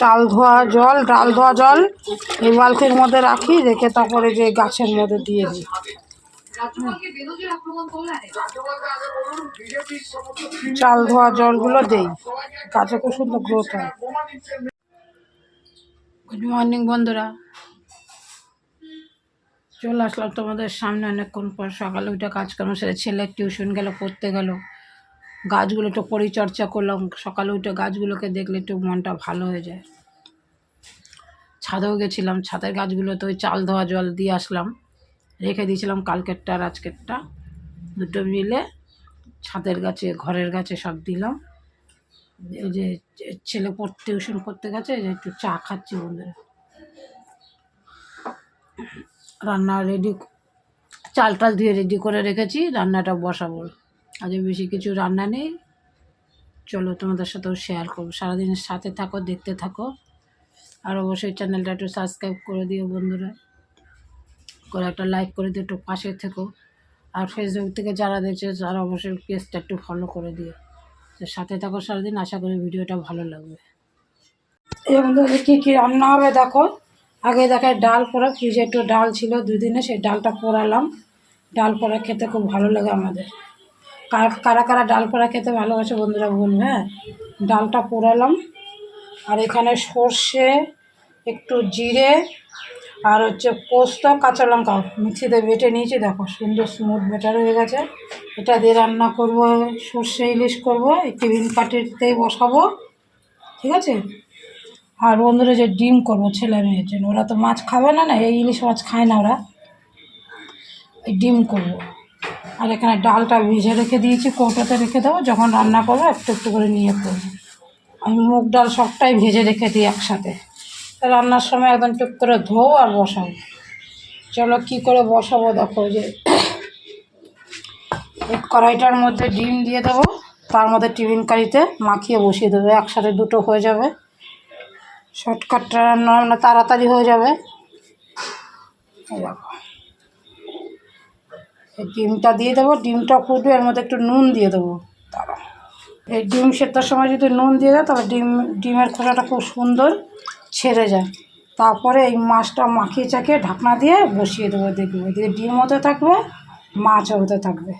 চাল ধোয়া জল, ডাল ধোয়া জল এই বালতির মধ্যে রাখি, রেখে তারপরে যে গাছের মধ্যে দিয়ে দিই। চাল ধোয়া জলগুলো দেই, গাছে খুব সুন্দর গ্রোথ হয়। গুড মর্নিং বন্ধুরা। চলে আসলাম তোমাদের সামনে অনেকক্ষণ পর। সকালে উঠে কাজকর্ম সেরে ছেলে টিউশন গেল, পড়তে গেল। গাছগুলো একটু পরিচর্যা করলাম, সকালে উঠে গাছগুলোকে দেখলে একটু মনটা ভালো হয়ে যায়। ছাদেও গেছিলাম, ছাদের গাছগুলোতে ওই চাল ধোয়া জল দিয়ে আসলাম, রেখে দিয়েছিলাম কালকেরটা আর আজকেরটা। দুটো মিলে ছাদের গাছে, ঘরের গাছে সব দিলাম। এই যে ছেলে পড়তে টিউশন করতে গেছে যে একটু চা খাচ্ছি বন্ধুরা। রান্না রেডি চাল টাল দিয়ে রেডি করে রেখেছি, রান্নাটা বসাবো। আজ বেশি কিছু রান্না নেই। চলো তোমাদের সাথেও শেয়ার করব। সারাদিনের সাথে থাকো, দেখতে থাকো। আর অবশ্যই চ্যানেলটা একটু সাবস্ক্রাইব করে দিও বন্ধুরা। করে একটা লাইক করে দিও, একটু পাশে থেকো। আর ফেসবুক থেকে যারা দেখছে, তারা অবশ্যই পেজটা একটু ফলো করে দিও। তো সাথে থাকো সারাদিন, আশা করি ভিডিওটা ভালো লাগবে। এই বন্ধুদের কী কী রান্না হবে দেখো? আগে দেখায় ডাল পোড়া, ফ্রিজে একটু ডাল ছিল দুদিনে, সেই ডালটা পোড়ালাম। ডাল পোড়া খেতে খুব ভালো লাগে আমাদের। কার- কারা ডাল পোড়া খেতে ভালোবাসে বন্ধুরা বলবে হ্যাঁ? ডালটা পোড়ালাম। আর এখানে সর্ষে, একটু জিরে, আর হচ্ছে পোস্ত, কাঁচা লঙ্কা মিক্সিতে বেটে নিয়েছি। দেখো, সুন্দর স্মুথ বেটার হয়ে গেছে। এটা দিয়ে রান্না করব, সর্ষে ইলিশ করব এই টিফিন পার্টিতেই বসাবো, ঠিক আছে? আর বন্ধুরা যে ডিম করব ছেলে মেয়ের জন্য, ওরা তো মাছ খাবে না না, এই ইলিশ মাছ খায় না ওরা। ডিম করব। আর এখানে ডালটা ভিজে রেখে দিয়েছি, কৌটোতে রেখে দেবো। যখন রান্না করব, একটু একটু করে নিয়ে করব। আমি মুগ ডাল সবটাই ভেজে রেখে দিই একসাথে। রান্নার সময় একদম টুক করে ধোও আর বসাবো চলো কি করে বসাবো দেখো যে কড়াইটার মধ্যে ডিম দিয়ে দেবো। তার মধ্যে টিফিন কারিতে মাখিয়ে বসিয়ে দেবো। একসাথে দুটো হয়ে যাবে। শর্টকাটটা রান্না মানে তাড়াতাড়ি হয়ে যাবে। দেখো। ডিমটা দিয়ে দেবো, ডিমটা ফুটবে, এর মধ্যে একটু নুন দিয়ে দেবো। তারা এই ডিম সেদ্ধর সময় যদি নুন দিয়ে দেয়, তাহলে ডিম, ডিমের খোসাটা খুব সুন্দর ছেড়ে যায়। তারপরে এই মাছটা মাখিয়ে চাকিয়ে ঢাকনা দিয়ে বসিয়ে দেবো, দেখব। এদিকে ডিম হতে থাকবে মাছও হতে থাকবে।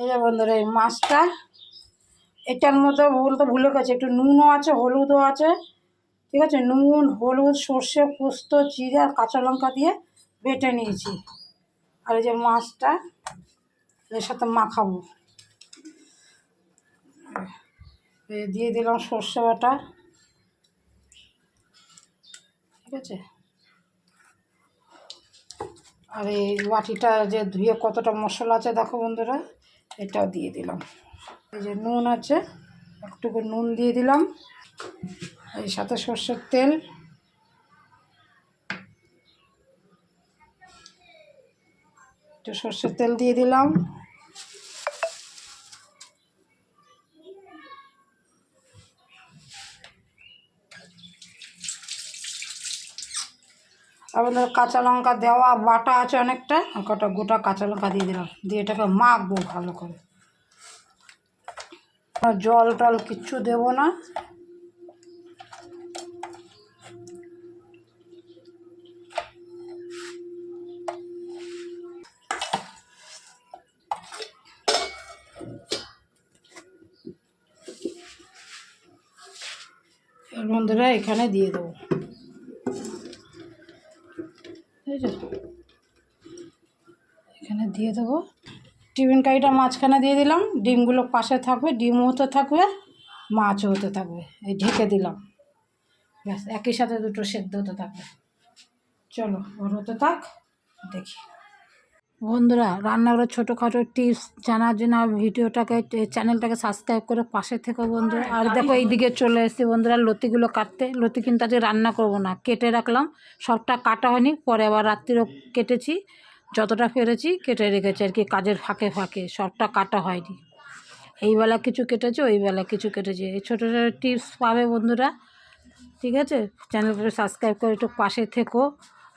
এই যে বন্ধুরা, এই মাছটা, এটার মধ্যে বলতে ভুলে গেছে, একটু নুনও আছে, হলুদও আছে, ঠিক আছে? নুন, হলুদ, সর্ষে, পোস্ত, জিরে আর কাঁচা লঙ্কা দিয়ে বেটে নিয়েছি। আর এই যে মাছটা, এর সাথে মাখাবো। দিয়ে দিলাম সর্ষে বাটা। ঠিক আছে? আর এই বাটিটা যে ধুয়ে কতটা মশলা আছে দেখো বন্ধুরা, এটাও দিয়ে দিলাম। এই যে নুন আছে, একটুকু নুন দিয়ে দিলাম। এই সাথে সর্ষের তেল। একটু সর্ষের তেল দিয়ে দিলাম। আমাদের কাঁচা লঙ্কা দেওয়া, বাটা আছে অনেকটা কটা গোটা কাঁচা লঙ্কা দিয়ে দিলাম। দিয়ে এটাকে মাখবো ভালো করে। জল টল কিচ্ছু দেবো না। এখানে দিয়ে দেবো। এখানে দিয়ে দেবো। টিফিন কারিটা মাঝখানে দিয়ে দিলাম। ডিমগুলো পাশে থাকবে ডিমও হতে থাকবে, মাছও হতে থাকবে। এই ঢেকে দিলাম। ব্যাস, একই সাথে দুটো সেদ্ধ হতে থাকবে। চলো, ওর হতে থাক, দেখি। বন্ধুরা রান্নাঘরের ছোটোখাটো টিপস জানার জন্য ভিডিওটাকে চ্যানেলটাকে সাবস্ক্রাইব করে পাশে থেকে বন্ধুরা। আর দেখো এইদিকে চলে এসেছি বন্ধুরা, লতিগুলো কাটতে। লতি কিন্তু আজকে রান্না করব না, কেটে রাখলাম। সবটা কাটা হয়নি, পরে আবার রাত্রিরও কেটেছি। যতটা পেরেছি কেটে রেখেছি আর কি, কাজের ফাঁকে ফাঁকে। সবটা কাটা হয়নি। এই বেলা কিছু কেটেছি, ওই বেলা কিছু কেটেছি। এই ছোটো ছোটো টিপস পাবে বন্ধুরা, ঠিক আছে? চ্যানেলটা সাবস্ক্রাইব করে একটু পাশে থেকো।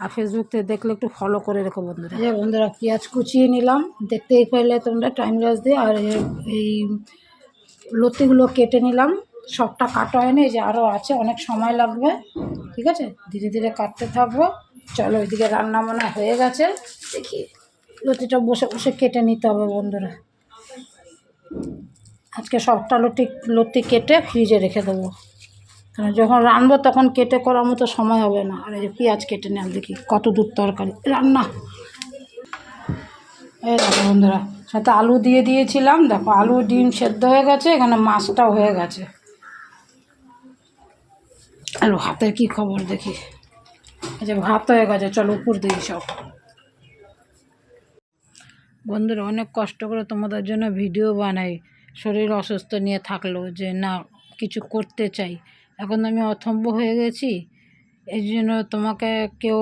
আর ফেসবুক থেকে দেখলে একটু ফলো করে রেখো বন্ধুরা। এই বন্ধুরা, পেঁয়াজ কুচিয়ে নিলাম। দেখতেই পেলে তোমরা টাইম লাস দিয়ে। আর এই লতিগুলো কেটে নিলাম। সবটা কাটা হয়নি যে আরও আছে, অনেক সময় লাগবে। ঠিক আছে? ধীরে ধীরে কাটতে থাকব। চলো ওইদিকে রান্না বান্না হয়ে গেছে। দেখি, লতিটা বসে বসে কেটে নিতে হবে বন্ধুরা। আজকে সবটা লতি লতি কেটে ফ্রিজে রেখে দেবো। কারণ যখন রানবো তখন কেটে করার মতো সময় হবে না। আর এই যে পেঁয়াজ কেটে নেন দেখি, কত দূর তরকারি। রান্না। এই দেখো বন্ধুরা, সাথে আলু দিয়ে দিয়েছিলাম। দেখো, আলু ডিম সেদ্ধ হয়ে গেছে, এখানে মাছটাও হয়ে গেছে। আলু হাতের কি খবর দেখি? এই যে ভাত হয়ে গেছে, চলো উপর দিই সব বন্ধুরা, অনেক কষ্ট করে তোমাদের জন্য ভিডিও বানাই। শরীর অসুস্থ নিয়ে থাকল যে না, কিছু করতে চাই। এখন আমি অথম্ব হয়ে গেছি এই জন্য তোমাকে কেউ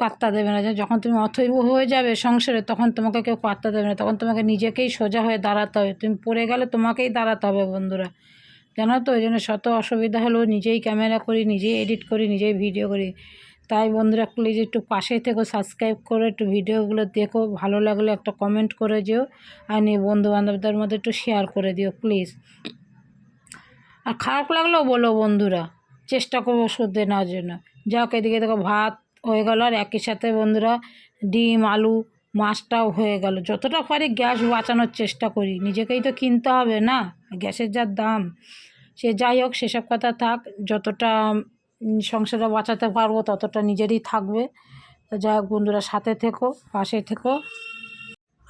পাত্তা দেবে না। যখন তুমি অথৈব হয়ে যাবে সংসারে, তখন তোমাকে কেউ পাত্তা দেবে না। তখন তোমাকে নিজেকেই সোজা হয়ে দাঁড়াতে হবে। তুমি পড়ে গেলে তোমাকেই দাঁড়াতে হবে বন্ধুরা। জানো তো ওই জন্য শত অসুবিধা হলেও নিজেই ক্যামেরা করি, নিজেই এডিট করি, নিজেই ভিডিও করি। তাই বন্ধুরা, প্লিজ একটু পাশে থেকে, সাবস্ক্রাইব করে একটু ভিডিওগুলো দেখো। ভালো লাগলে একটা কমেন্ট করে যেও। আর নিয়ে বন্ধু বান্ধবদের মধ্যে একটু শেয়ার করে দিও, প্লিজ। আর খারাপ লাগলেও বলো বন্ধুরা, চেষ্টা করব শুদ্ধে নেওয়ার জন্য। যাক এদিকে দেখো ভাত হয়ে গেল আর একই সাথে বন্ধুরা ডিম, আলু, মাছটাও হয়ে গেল। যতটা পারি গ্যাস বাঁচানোর চেষ্টা করি। নিজেকেই তো কিনতে হবে না, গ্যাসের যা দাম। সে যাই হোক, সেসব কথা থাক, যতটা সংসারে বাঁচাতে পারব ততটা নিজেরই থাকবে। যাই হোক বন্ধুরা, সাথে থেকো, পাশে থেকো।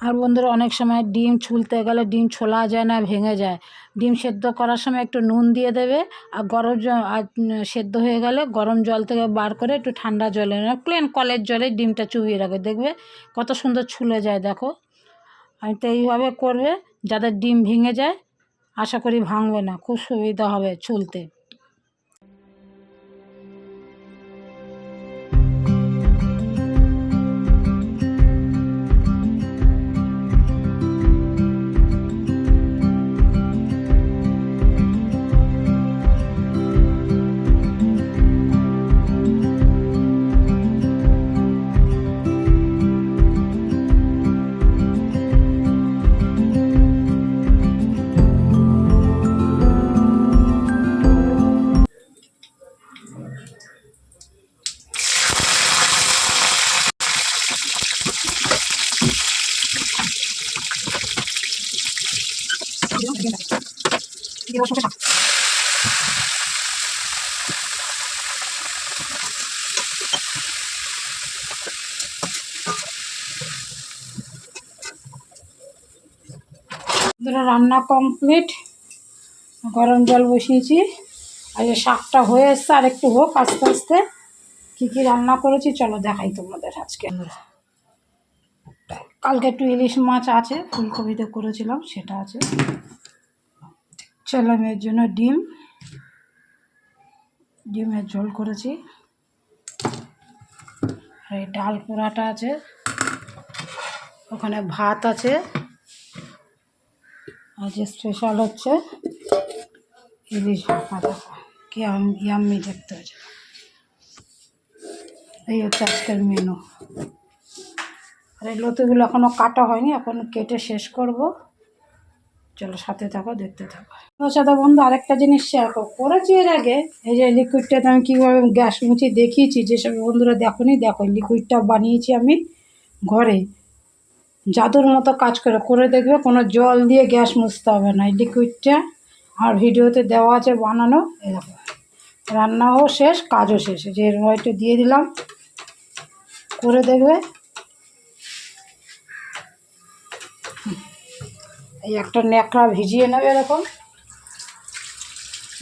আর বন্ধুরা অনেক সময় ডিম ছুলতে গেলে ডিম ছোলা যায় না, ভেঙে যায়। ডিম সেদ্ধ করার সময় একটু নুন দিয়ে দেবে আর গরম আর সেদ্ধ হয়ে গেলে গরম জল থেকে বার করে একটু ঠান্ডা জলে প্লেন কলের জলে ডিমটা চুবিয়ে রাখবে। দেখবে কত সুন্দর ছুলে যায়, দেখো। আমি তো এইভাবে করবে যাদের ডিম ভেঙে যায়, আশা করি ভাঙবে না। খুব সুবিধা হবে ছুলতে। ধরো রান্না কমপ্লিট গরম জল বসিয়েছি। আর এই শাকটা হয়ে এসছে, আর একটু হোক আস্তে আস্তে। কী কী রান্না করেছি, চলো দেখাই তোমাদের আজকে। কালকে একটু ইলিশ মাছ আছে, ফুলকপিতে করেছিলাম, সেটা আছে। ছেলে মেয়ের জন্য ডিম, ডিমের ঝোল করেছি। আর এই ডাল পোড়াটা আছে। ওখানে ভাত আছে। আজ স্পেশাল হচ্ছে ইলিশ ভাপা মাথা কি ইয়াম্মি দেখতে হচ্ছে এই হচ্ছে আজকের মেনু আর এই লতিগুলো এখনও কাটা হয়নি, এখন কেটে শেষ করব। চলো সাথে থাকো, দেখতে থাকো। সাথে বন্ধু আরেকটা জিনিস শেয়ার করো করেছি এর আগে, এই যে লিকুইডটাতে আমি কীভাবে গ্যাস মুছি দেখিয়েছি, যেসব বন্ধুরা দেখো নি দেখো লিকুইডটা বানিয়েছি আমি ঘরে। জাদুর মতো কাজ করে করে দেখবে কোনো জল দিয়ে গ্যাস মুছতে হবে না। এই লিকুইডটা আর ভিডিওতে দেওয়া আছে বানানো এরকম রান্নাও শেষ, কাজও শেষ। যে মধ্যে দিয়ে দিলাম। করে দেখবে। এই একটা ন্যাকড়া ভিজিয়ে নেবে এরকম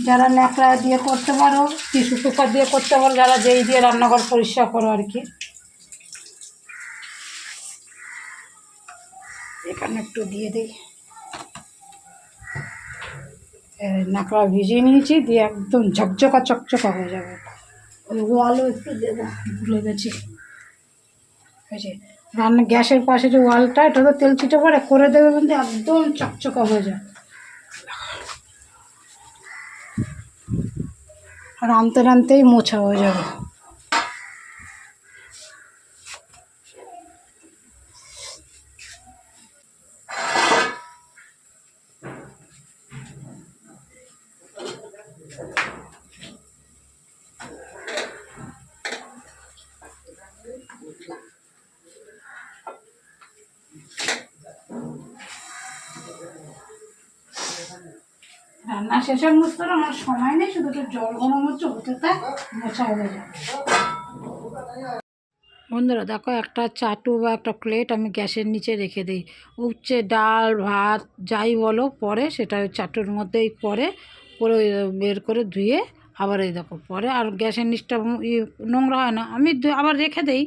যারা ন্যাকড়া দিয়ে করতে পারো, টিস্যু পেপার দিয়ে করতে পারো, যারা যেই দিয়ে রান্নাঘর পরিষ্কার করো আর কি এখানে একটু দিয়ে দিই। এই ন্যাকড়া ভিজিয়ে নিয়েছি, দিয়ে একদম ঝকঝকা চকচকা হয়ে যাবে। ওয়ালও একটু দেবো, ভুলে গেছি। এই রান্না, গ্যাসের পাশে যে ওয়ালটা, এটা তো তেল ছিটে পড়ে, করে দেবে কিন্তু একদম চকচকা হয়ে যায়। আর আনতে আনতেই মোছা হয়ে যাবে। রান্না শেষের মুহূর্তে আমার সময় নেই, শুধু জল গরম হচ্ছে হতে থাক মোছা হয়ে যাবে। বন্ধুরা, দেখো একটা চাটু বা একটা প্লেট আমি গ্যাসের নিচে রেখে দিই। উচ্ছে, ডাল, ভাত, যাই বলো, পরে সেটা ওই চাটুর মধ্যেই পরে পরে বের করে ধুয়ে আবার এই দেখো, পরে আর গ্যাসের নিচটা নোংরা হয় না। আমি আবার রেখে দেই।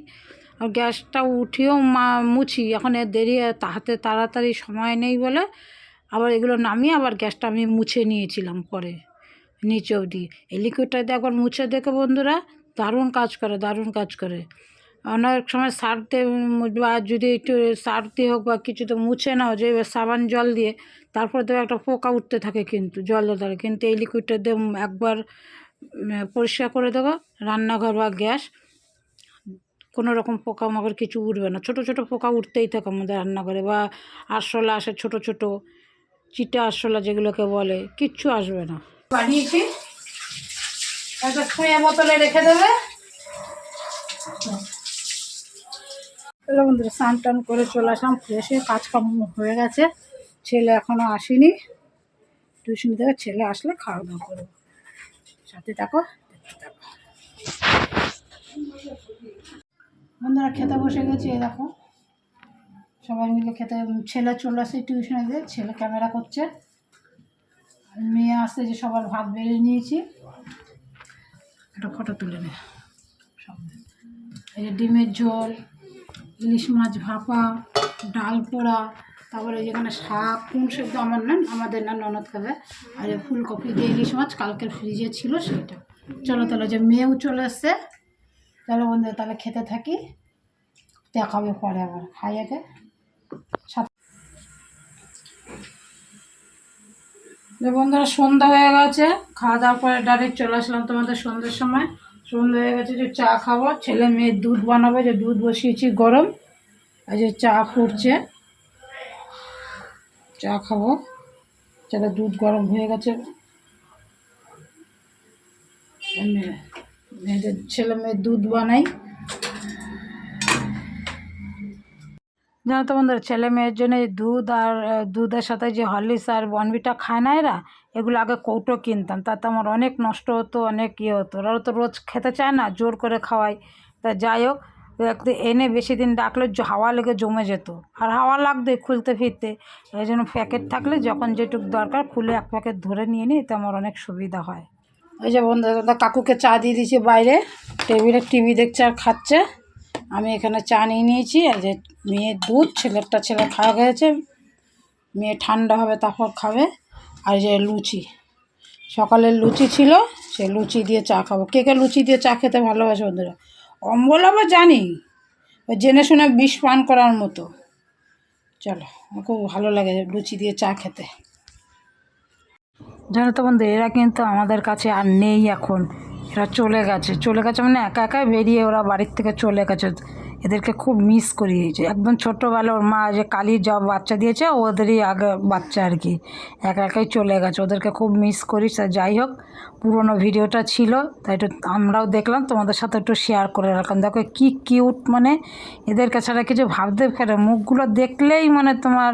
আর গ্যাসটা উঠিয়েও মা, মুছি। এখন এর দেরি হাতে তাড়াতাড়ি সময় নেই বলে আবার এগুলো নামিয়ে আবার গ্যাসটা আমি মুছে নিয়েছিলাম পরে, নিচে অবধি। এই লিকুইডটা দিয়ে একবার মুছে দেখে বন্ধুরা, দারুণ কাজ করে, দারুণ কাজ করে। অনেক সময় সারতে বা যদি একটু সারতে হোক বা কিছু তো মুছে নাও, যে সাবান জল দিয়ে, তারপরে তো একটা পোকা উঠতে থাকে কিন্তু, জল দ্বারা কিন্তু এই লিকুইডটা দিয়ে একবার পরিষ্কার করে দেবো রান্নাঘর বা গ্যাস, কোনো রকম পোকামাকড় কিছু উঠবে না। ছোট ছোট পোকা উঠতেই থাকে আমাদের রান্নাঘরে, বা আরশোলা আসে ছোট ছোট চিটা আরশোলা যেগুলোকে বলে কিচ্ছু আসবে না। বানিয়েছি। একটা বোতলে রেখে দেবে। বন্ধুরা স্নান টান করে চলে আসলাম ফ্রেশে কাজকর্ম হয়ে গেছে। ছেলে এখনও আসেনি। টিউশন থেকে ছেলে আসলে খাওয়া দাওয়া করব। সাথে থাকো দেখতে থাকো। বন্ধুরা খেতে বসে গেছে দেখো। সবাই মিলে খেতে ছেলে চলে আসে টিউশনে দিয়ে ছেলে ক্যামেরা করছে। মেয়ে আসছে যে সবার ভাত বেড়ে নিয়েছি। একটা ফটো তুলে নে। এই ডিমের ঝোল, ইলিশ মাছ ভাপা, ডাল পোড়া, তারপরে যেখানে শাক, কোন সেদ্ধ আমার না আমাদের না ননদ খাবে। আর ফুলকপি দিয়ে ইলিশ মাছ কালকের ফ্রিজে ছিল সেটা। চলো তাহলে যে মেয়েও চলে এসছে চলো বন্ধু তাহলে খেতে থাকি। দেখাবে পরে আবার খাই আগে যে বন্ধুরা, সন্ধ্যা হয়ে গেছে। খাওয়া দাওয়ার পরে ডাইরেক্ট চলে আসলাম তোমাদের সন্ধ্যের সময়। সন্ধ্যা হয়ে গেছে যে চা খাব। ছেলে মেয়ের দুধ বানাবো, যে দুধ বসিয়েছি গরম। আর যে চা ফুটছে। চা খাব। চলো দুধ গরম হয়ে গেছে। মেয়ে- মেয়েদের ছেলে মেয়ের দুধ বানাই। জানো তো বন্ধুরা ছেলে মেয়ের জন্য দুধ আর দুধের সাথে যে হরলিক্স আর বনবিটা খায় না এরা, এগুলো আগে কৌটো কিনতাম। তাতে আমার অনেক নষ্ট হতো, অনেক ইয়ে হতো। ওরা তো রোজ খেতে চায় না, জোর করে খাওয়াই তা যাই হোক এনে বেশি দিন ডাকলে হাওয়া লেগে জমে যেত। আর হাওয়া লাগতো খুলতে ফিরতে। এই জন্য প্যাকেট থাকলে যখন যেটুক দরকার খুলে এক প্যাকেট ধরে নিয়ে নিই, এতে আমার অনেক সুবিধা হয়। ওই যে বন্ধু কাকুকে চা দিয়ে দিয়েছি বাইরে। টেবিলে টিভি দেখছে আর খাচ্ছে। আমি এখানে চা নিয়ে নিয়েছি আর যে মেয়ের দুধ, ছেলেরটা ছেলে খাওয়া গেছে। মেয়ে ঠান্ডা হবে, তারপর খাবে। আর যে লুচি, সকালের লুচি ছিল, সে লুচি দিয়ে চা খাব। কে কে লুচি দিয়ে চা খেতে ভালোবাসে বন্ধুরা? অম্বল আবার জানি, ওই জেনে শুনে বিষ পান করার মতো। চলো আমার খুব ভালো লাগে লুচি দিয়ে চা খেতে। জানো তো বন্ধু, এরা কিন্তু আমাদের কাছে আর নেই এখন। এরা চলে গেছে চলে গেছে মানে একা একাই বেরিয়ে ওরা বাড়ির থেকে চলে গেছে। এদেরকে খুব মিস করিয়েছে একদম ছোটোবেলা ওর মা যে কালির জব বাচ্চা দিয়েছে, ওদেরই আগে বাচ্চা আর কি। একা একাই চলে গেছে, ওদেরকে খুব মিস করিস তা যাই হোক, পুরোনো ভিডিওটা ছিল, তাই একটু আমরাও দেখলাম, তোমাদের সাথে একটু শেয়ার করে রাখলাম। দেখো কি কিউট মানে এদেরকে ছাড়া কিছু ভাবতে পারে মুখগুলো দেখলেই মানে তোমার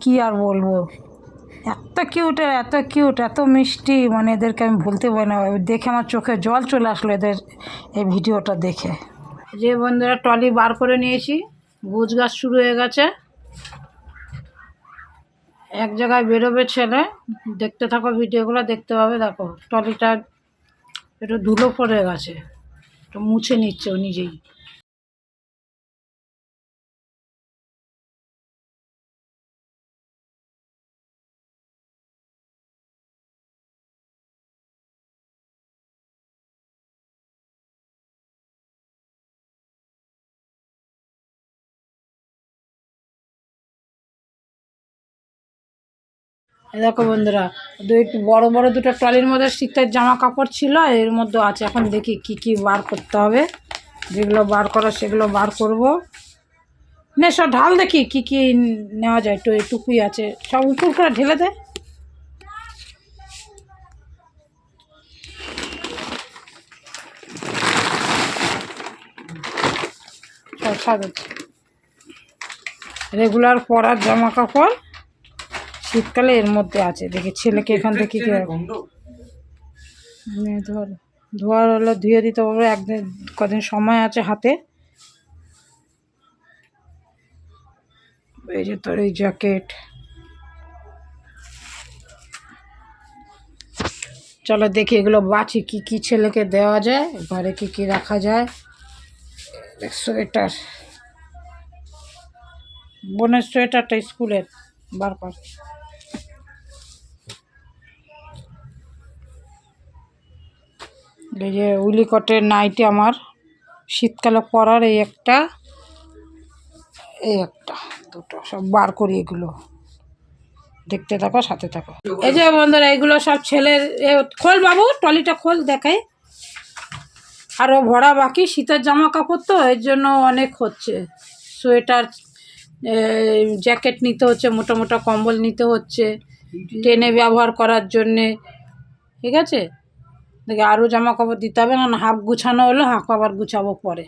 কি আর বলব? এত কিউট এত কিউট এত মিষ্টি। মানে এদেরকে আমি ভুলতে পারি না। দেখে আমার চোখে জল চলে আসলো এদের এই ভিডিওটা দেখে। যে বন্ধুরা টলি বার করে নিয়েছি। গুজ গাছ শুরু হয়ে গেছে। এক জায়গায় বেরোবে ছেলে। দেখতে থাকো ভিডিওগুলো, দেখতে পাবে, দেখো। টলিটা একটু ধুলো পড়ে গেছে। একটু মুছে নিচ্ছে ও নিজেই। দেখো বন্ধুরা, দুই বড় বড় দুটো ট্রলির মধ্যে শীতের জামা কাপড় ছিল, এর মধ্যে আছে। এখন দেখি কি কি বার করতে হবে। যেগুলো বার করা, সেগুলো বার করব। না, সব ঢাল দেখি কি কি নেওয়া যায়। তো এটুকুই আছে। সব উপর করে ঢেলে দে। সব রেগুলার পরার জামা কাপড় শীতকালে এর মধ্যে আছে। দেখি ছেলেকে এখান থেকে কি নে ধর ধোয়ার হলে ধুয়ে দিতে পারব একদিন কদিন সময় আছে হাতে। এই যে তোর এই জ্যাকেট। চলো দেখি এগুলো বাছি কি কি ছেলেকে দেওয়া যায় ঘরে কি কি রাখা যায়। সোয়েটার। বোনের সোয়েটারটা স্কুলের বার কর। এই যে উলিকটের নাইটি আমার, শীতকালে পরার এই একটা এই একটা, দুটো, সব বার করি এগুলো। দেখতে থাকো, সাথে থাকো। এই যে বন্ধুরা, এগুলো সব ছেলের খোল বাবু টলিটা খোল, দেখাই। আরও ভরা বাকি, শীতের জামা কাপড় তো, এর জন্য অনেক হচ্ছে। সোয়েটার জ্যাকেট নিতে হচ্ছে, মোটা মোটা কম্বল নিতে হচ্ছে ট্রেনে ব্যবহার করার জন্যে, ঠিক আছে? দেখে আরও জামা কাপড় দিতে হবে না হাফ গুছানো হলো হাফ আবার গুছাবো পরে।